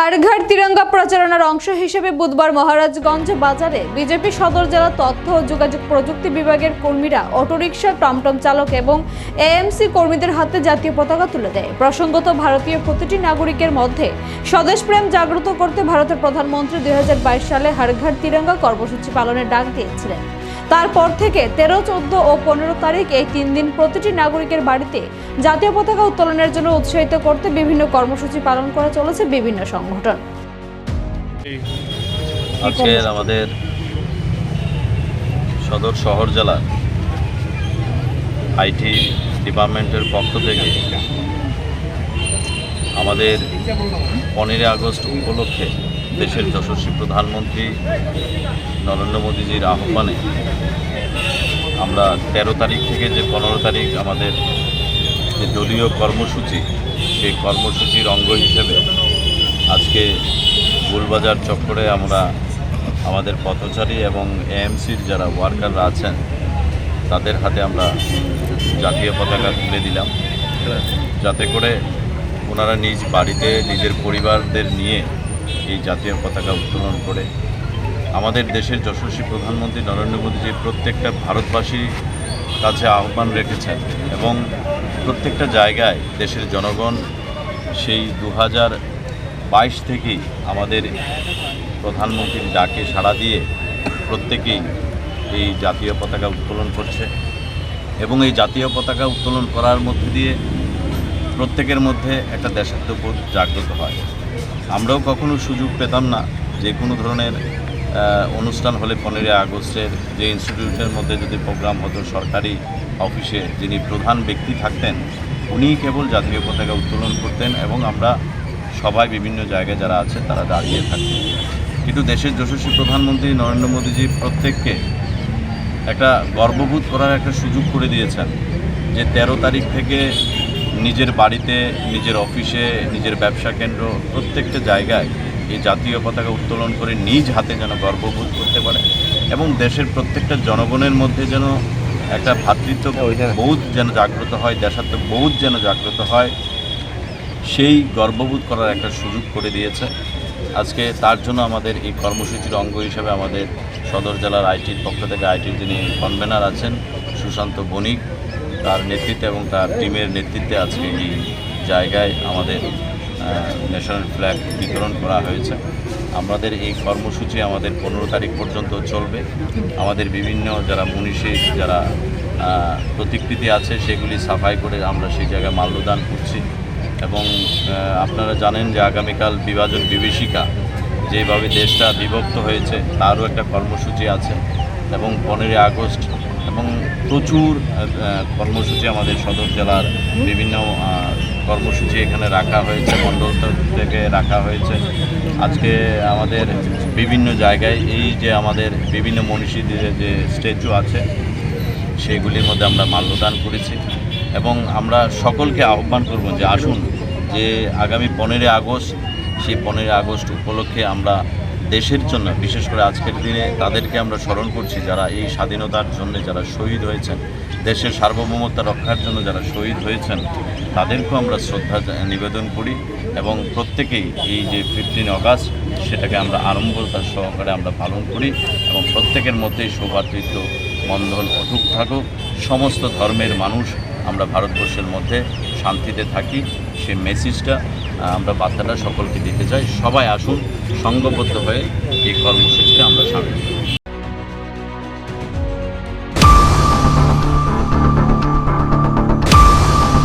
হাড়ঘাট তিরঙ্গা প্রচারণার অংশ হিসেবে বুধবার মহারাজগঞ্জ বাজারে বিজেপি সদর জেলা তথ্য ও যোগাযোগ প্রযুক্তি বিভাগের কর্মীরা অটোরিকশা, টমটম চালক এবং এএমসি কর্মীদের হাতে জাতীয় পতাকা তুলে দেয়। প্রসঙ্গত, ভারতীয় প্রতিটি নাগরিকের মধ্যে স্বদেশপ্রেম জাগ্রত করতে ভারতের প্রধানমন্ত্রী দু হাজার বাইশ সালে হাড়ঘাট তিরঙ্গা কর্মসূচি পালনের ডাক দিয়েছিলেন। তারপর থেকে তেরো, চোদ্দ ও পনেরো তারিখ এই তিন দিন প্রতিটি নাগরিকের বাড়িতে জাতীয় পতাকা উত্তোলনের জন্য উৎসাহিত করতে বিভিন্ন কর্মসূচি পালন করে চলেছে বিভিন্ন সংগঠন। আমাদের সদর শহর জেলার আইটি ডিপার্টমেন্টের পক্ষ থেকে আমাদের পনেরোই আগস্ট উপলক্ষে দেশের যশস্বী প্রধানমন্ত্রী নরেন্দ্র মোদীজির আহ্বানে আমরা তেরো তারিখ থেকে যে পনেরো তারিখ আমাদের যে দলীয় কর্মসূচি, সেই কর্মসূচির অঙ্গ হিসেবে আজকে গোলবাজার চক্করে আমরা আমাদের পথচারী এবং এএমসির যারা ওয়ার্কাররা আছেন, তাদের হাতে আমরা জাতীয় পতাকা তুলে দিলাম। যাতে করে ওনারা নিজ বাড়িতে, নিজের পরিবারদের নিয়ে এই জাতীয় পতাকা উত্তোলন করে আমাদের দেশের যশস্বী প্রধানমন্ত্রী নরেন্দ্র মোদীজি প্রত্যেকটা ভারতবাসীর কাছে আহ্বান রেখেছেন এবং প্রত্যেকটা জায়গায় দেশের জনগণ সেই দু হাজার বাইশ থেকেই আমাদের প্রধানমন্ত্রীর ডাকে সাড়া দিয়ে প্রত্যেকেই এই জাতীয় পতাকা উত্তোলন করছে এবং এই জাতীয় পতাকা উত্তোলন করার মধ্যে দিয়ে প্রত্যেকের মধ্যে একটা দেশাত্মবোধ জাগ্রত হয়। আমরাও কখনো সুযোগ পেতাম না। যে কোনো ধরনের অনুষ্ঠান হলে পনেরোই আগস্টের যে ইনস্টিটিউটের মধ্যে যদি প্রোগ্রাম হতো সরকারি অফিসে, যিনি প্রধান ব্যক্তি থাকতেন, উনিই কেবল জাতীয় পতাকা উত্তোলন করতেন এবং আমরা সবাই বিভিন্ন জায়গায় যারা আছে, তারা দাঁড়িয়ে থাকতেন। কিন্তু দেশের যশস্বী প্রধানমন্ত্রী নরেন্দ্র মোদীজি প্রত্যেককে একটা গর্ববোধ করার একটা সুযোগ করে দিয়েছেন যে তেরো তারিখ থেকে নিজের বাড়িতে নিজের অফিসে নিজের ব্যবসা কেন্দ্র প্রত্যেকটা জায়গায় এই জাতীয় পতাকা উত্তোলন করে নিজ হাতে যেন গর্ববোধ করতে পারে এবং দেশের প্রত্যেকটা জনগণের মধ্যে যেন একটা ভ্রাতৃত্ব বোধ যেন জাগ্রত হয় দেশাত্মক বোধ যেন জাগ্রত হয় সেই গর্ববোধ করার একটা সুযোগ করে দিয়েছে। আজকে তার জন্য আমাদের এই কর্মসূচির অঙ্গ হিসাবে আমাদের সদর জেলার আইটির পক্ষ থেকে আইটির যিনি কনভেনার আছেন সুশান্ত বণিক তার নেতৃত্বে এবং তার টিমের নেতৃত্বে আজকে এই জায়গায় আমাদের ন্যাশনাল ফ্ল্যাগ বিতরণ করা হয়েছে। আমাদের এই কর্মসূচি আমাদের পনেরো তারিখ পর্যন্ত চলবে। আমাদের বিভিন্ন যারা মনীষী যারা প্রতিকৃতি আছে, সেগুলি সাফাই করে আমরা সেই জায়গায় মাল্যদান করছি। এবং আপনারা জানেন যে আগামীকাল বিভাজন বিভীষিকা যেভাবে দেশটা বিভক্ত হয়েছে, তারও একটা কর্মসূচি আছে। এবং পনেরোই আগস্ট এবং প্রচুর কর্মসূচি আমাদের সদর জেলার বিভিন্ন কর্মসূচি এখানে রাখা হয়েছে, মণ্ডল থেকে রাখা হয়েছে। আজকে আমাদের বিভিন্ন জায়গায় এই যে আমাদের বিভিন্ন মনীষীদের যে স্ট্যাচু আছে, সেইগুলির মধ্যে আমরা মাল্যদান করেছি। এবং আমরা সকলকে আহ্বান করব যে আসুন, যে আগামী পনেরোই আগস্ট, সেই পনেরোই আগস্ট উপলক্ষে আমরা দেশের জন্য, বিশেষ করে আজকের দিনে তাদেরকে আমরা স্মরণ করছি যারা এই স্বাধীনতার জন্য যারা শহীদ হয়েছেন, দেশের সার্বভৌমত্ব রক্ষার জন্য যারা শহীদ হয়েছেন, তাদেরকেও আমরা শ্রদ্ধা নিবেদন করি এবং প্রত্যেকেই এই যে ফিফটিন অগাস্ট সেটাকে আমরা আড়ম্বরতার সহকারে আমরা পালন করি এবং প্রত্যেকের মধ্যেই সৌভাতৃত্ব বন্ধন অটুট থাকুক। সমস্ত ধর্মের মানুষ আমরা ভারতবর্ষের মধ্যে শান্তিতে থাকি, সে মেসেজটা আমরা বার্তাটা সকলকে দিতে চাই সবাই আসুন, সঙ্গবদ্ধ হয়ে এই কর্মসূচিতে আমরা সামিল।